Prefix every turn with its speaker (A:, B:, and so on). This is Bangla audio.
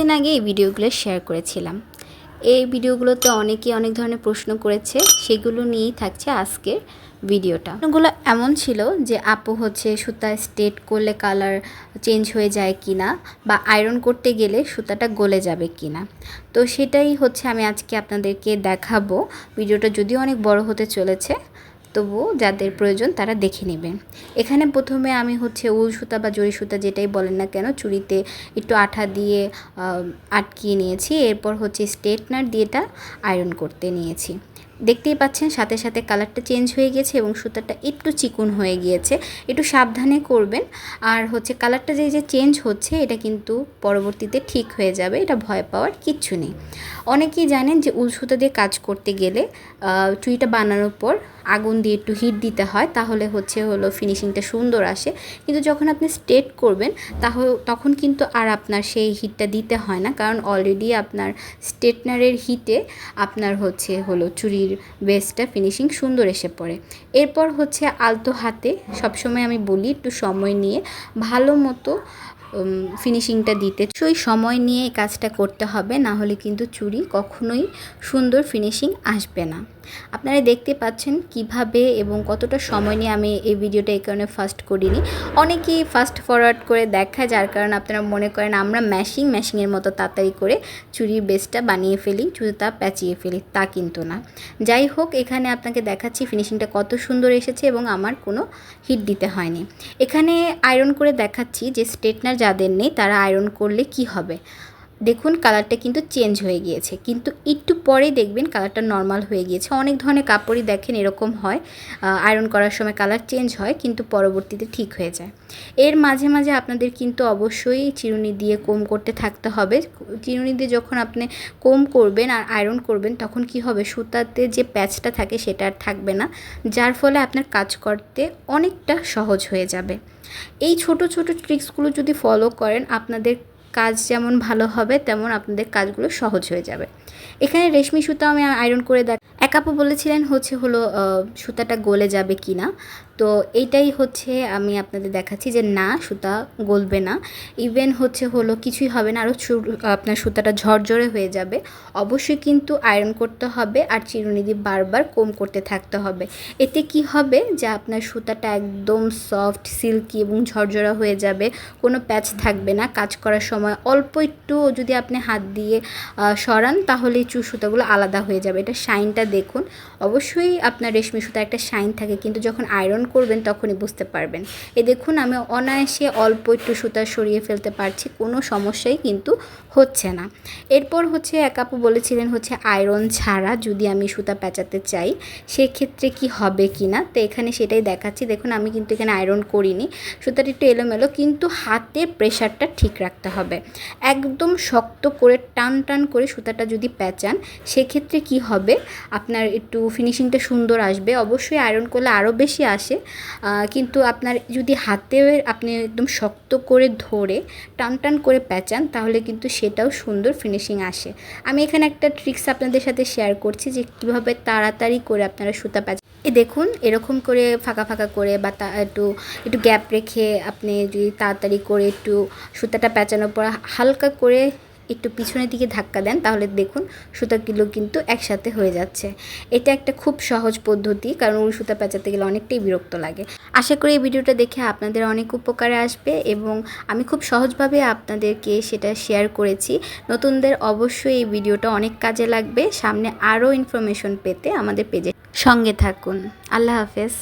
A: কিছুদিন আগে এই ভিডিওগুলো শেয়ার করেছিলাম। এই ভিডিওগুলোতে অনেকে অনেক ধরনের প্রশ্ন করেছে, সেগুলো নিয়েই থাকছে আজকের ভিডিওটা। প্রশ্নগুলো এমন ছিল যে আপু হচ্ছে সুতা স্টেট করলে কালার চেঞ্জ হয়ে যায় কি না বা আয়রন করতে গেলে সুতাটা গলে যাবে কি না তো সেটাই হচ্ছে আমি আজকে আপনাদেরকে দেখাবো। ভিডিওটা যদিও অনেক বড় হতে চলেছে তবু যাদের প্রয়োজন তারা দেখে নেবেন এখানে প্রথমে আমি হচ্ছে উল সুতা বা জরি সুতা যেটাই বলেন না কেন, চুড়িতে একটু আঠা দিয়ে আটকিয়ে নিয়েছি। এরপর হচ্ছে স্ট্রেটনার দিয়ে এটা আয়রন করতে নিয়েছি। দেখতেই পাচ্ছেন সাথে সাথে কালারটা চেঞ্জ হয়ে গেছে এবং সুতাটা একটু চিকুন হয়ে গিয়েছে। একটু সাবধানে করবেন। আর হচ্ছে কালারটা যে যে চেঞ্জ হচ্ছে এটা কিন্তু পরবর্তীতে ঠিক হয়ে যাবে, এটা ভয় পাওয়ার কিচ্ছু নেই। অনেকেই জানেন যে উল সুতা দিয়ে কাজ করতে গেলে চুড়িটা বানানোর পর আগুন দিয়ে একটু হিট দিতে হয়, তাহলে হচ্ছে হলো ফিনিশিংটা সুন্দর আসে। কিন্তু যখন আপনি স্ট্রেট করবেন তাহলে তখন কিন্তু আর আপনার সেই হিটটা দিতে হয় না। কারণ অলরেডি আপনার স্টেটনারের হিটে আপনার হচ্ছে হলো চুরির বেসটা ফিনিশিং সুন্দর এসে পড়ে। এরপর হচ্ছে আলতো হাতে সবসময় আমি বলি, একটু সময় নিয়ে ভালো মতো ফিনিশিংটা দিতে। সেই সময় নিয়ে এই কাজটা করতে হবে, না হলে কিন্তু চুড়ি কখনোই সুন্দর ফিনিশিং আসবে না। আপনারা দেখতে পাচ্ছেন কীভাবে এবং কতটা সময় নিয়ে আমি এই ভিডিওটা এই কারণে ফাস্ট করিনি। অনেকেই ফাস্ট ফরওয়ার্ড করে দেখায়, যার কারণে আপনারা মনে করেন আমরা ম্যাশিং ম্যাশিংয়ের মতো তাড়াতাড়ি করে চুরির বেসটা বানিয়ে ফেলি তা প্যাচিয়ে ফেলি, তা কিন্তু না। যাই হোক, এখানে আপনাকে দেখাচ্ছি ফিনিশিংটা কত সুন্দর এসেছে এবং আমার কোনো হিট দিতে হয়নি। এখানে আয়রন করে দেখাচ্ছি যে স্ট্রেটনার যাদের নেই তারা আয়রন করলে কি হবে? দেখুন কালারটা কিন্তু চেঞ্জ হয়ে গিয়েছে। কিন্তু একটু পরেই দেখবেন কালারটা নর্মাল হয়ে গিয়েছে। অনেক ধরনের কাপড়ই দেখেন এরকম হয়। আয়রন করার সময় কালার চেঞ্জ হয়, কিন্তু পরবর্তীতে ঠিক হয়ে যায়। এর মাঝে মাঝে আপনাদের কিন্তু অবশ্যই চিরুনি দিয়ে কম করতে থাকতে হবে। চিরুনি দিয়ে যখন আপনি কম করবেন আর আয়রন করবেন, তখন কি হবে? সুতাতে যে প্যাচটা থাকে, সেটা আর থাকবে না। যার ফলে আপনার কাজ করতে অনেকটা সহজ হয়ে যাবে। এই ছোট ছোট ট্রিক্সগুলো যদি ফলো করেন, আপনাদের কাজ যেমন ভালো হবে, তেমন আপনাদের কাজগুলো সহজ হয়ে যাবে। এখানে রেশমি সুতা আমি আয়রন করে দেখ এক আপু বলেছিলেন হচ্ছে হলো সুতাটা গলে যাবে কি না তো এইটাই হচ্ছে আমি আপনাদের দেখাচ্ছি যে না, সুতা গলবে না। ইভেন হচ্ছে হলো কিছুই হবে না, আরও আপনার সুতাটা ঝরঝরে হয়ে যাবে। অবশ্যই কিন্তু আয়রন করতে হবে আর চিরুনি দিয়ে বারবার কম করতে থাকতে হবে। এতে কি হবে যে আপনার সুতাটা একদম সফট সিল্কি এবং ঝরঝরা হয়ে যাবে, কোনো প্যাচ থাকবে না। কাজ করার সময় অল্প একটু যদি আপনি হাত দিয়ে সরান তাহলে চু, সুতাগুলো আলাদা হয়ে যাবে। এটা শাইনটা দেখুন। অবশ্যই আপনার রেশমি সুতা একটা শাইন থাকে, কিন্তু যখন আয়রন করবেন তখনই বুঝতে পারবেন। এ দেখুন, আমি অনায়াসে অল্প একটু সুতা সরিয়ে ফেলতে পারছি, কোনো সমস্যাই কিন্তু হচ্ছে না। এরপর হচ্ছে, এক আপু বলেছিলেন হচ্ছে, আয়রন ছাড়া যদি আমি সুতা পেঁচাতে চাই, সেক্ষেত্রে কি হবে কি না? তো এখানে সেটাই দেখাচ্ছি। দেখুন, আমি কিন্তু এখানে আয়রন করিনি। সুতাটা একটু এলোমেলো, কিন্তু হাতে প্রেশারটা ঠিক রাখতে হবে। একদম শক্ত করে, টান টান করে সুতাটা যদি পেঁচান, সেক্ষেত্রে কি হবে? আপনার একটু ফিনিশিংটা সুন্দর আসবে। অবশ্যই আয়রন করলে আরও বেশি আসে। কিন্তু আপনার যদি হাতে আপনি একদম শক্ত করে ধরে টান টান করে পেঁচান, তাহলে কিন্তু সেটাও সুন্দর ফিনিশিং আসে। আমি এখানে একটা ট্রিক্স আপনাদের সাথে শেয়ার করছি যে কীভাবে তাড়াতাড়ি করে আপনারা সুতা প্যাচ এ দেখুন, এরকম করে ফাঁকা ফাঁকা করে বা তা একটু একটু গ্যাপ রেখে আপনি যদি তাড়াতাড়ি করে একটু সুতাটা পেঁচানোর পর হালকা করে একটু পিছনের দিকে ধাক্কা দেন, তাহলে দেখুন সুতাগুলো কিন্তু একসাথে হয়ে যাচ্ছে। এটা একটা খুব সহজ পদ্ধতি, কারণ উল সুতা পেঁচাতে গেলে অনেকটাই বিরক্ত লাগে। আশা করি এই ভিডিওটা দেখে আপনাদের অনেক উপকারে আসবে এবং আমি খুব সহজভাবে আপনাদেরকে সেটা শেয়ার করেছি। নতুনদের অবশ্যই এই ভিডিওটা অনেক কাজে লাগবে। সামনে আরও ইনফরমেশন পেতে আমাদের পেজে সঙ্গে থাকুন। আল্লাহ হাফেজ।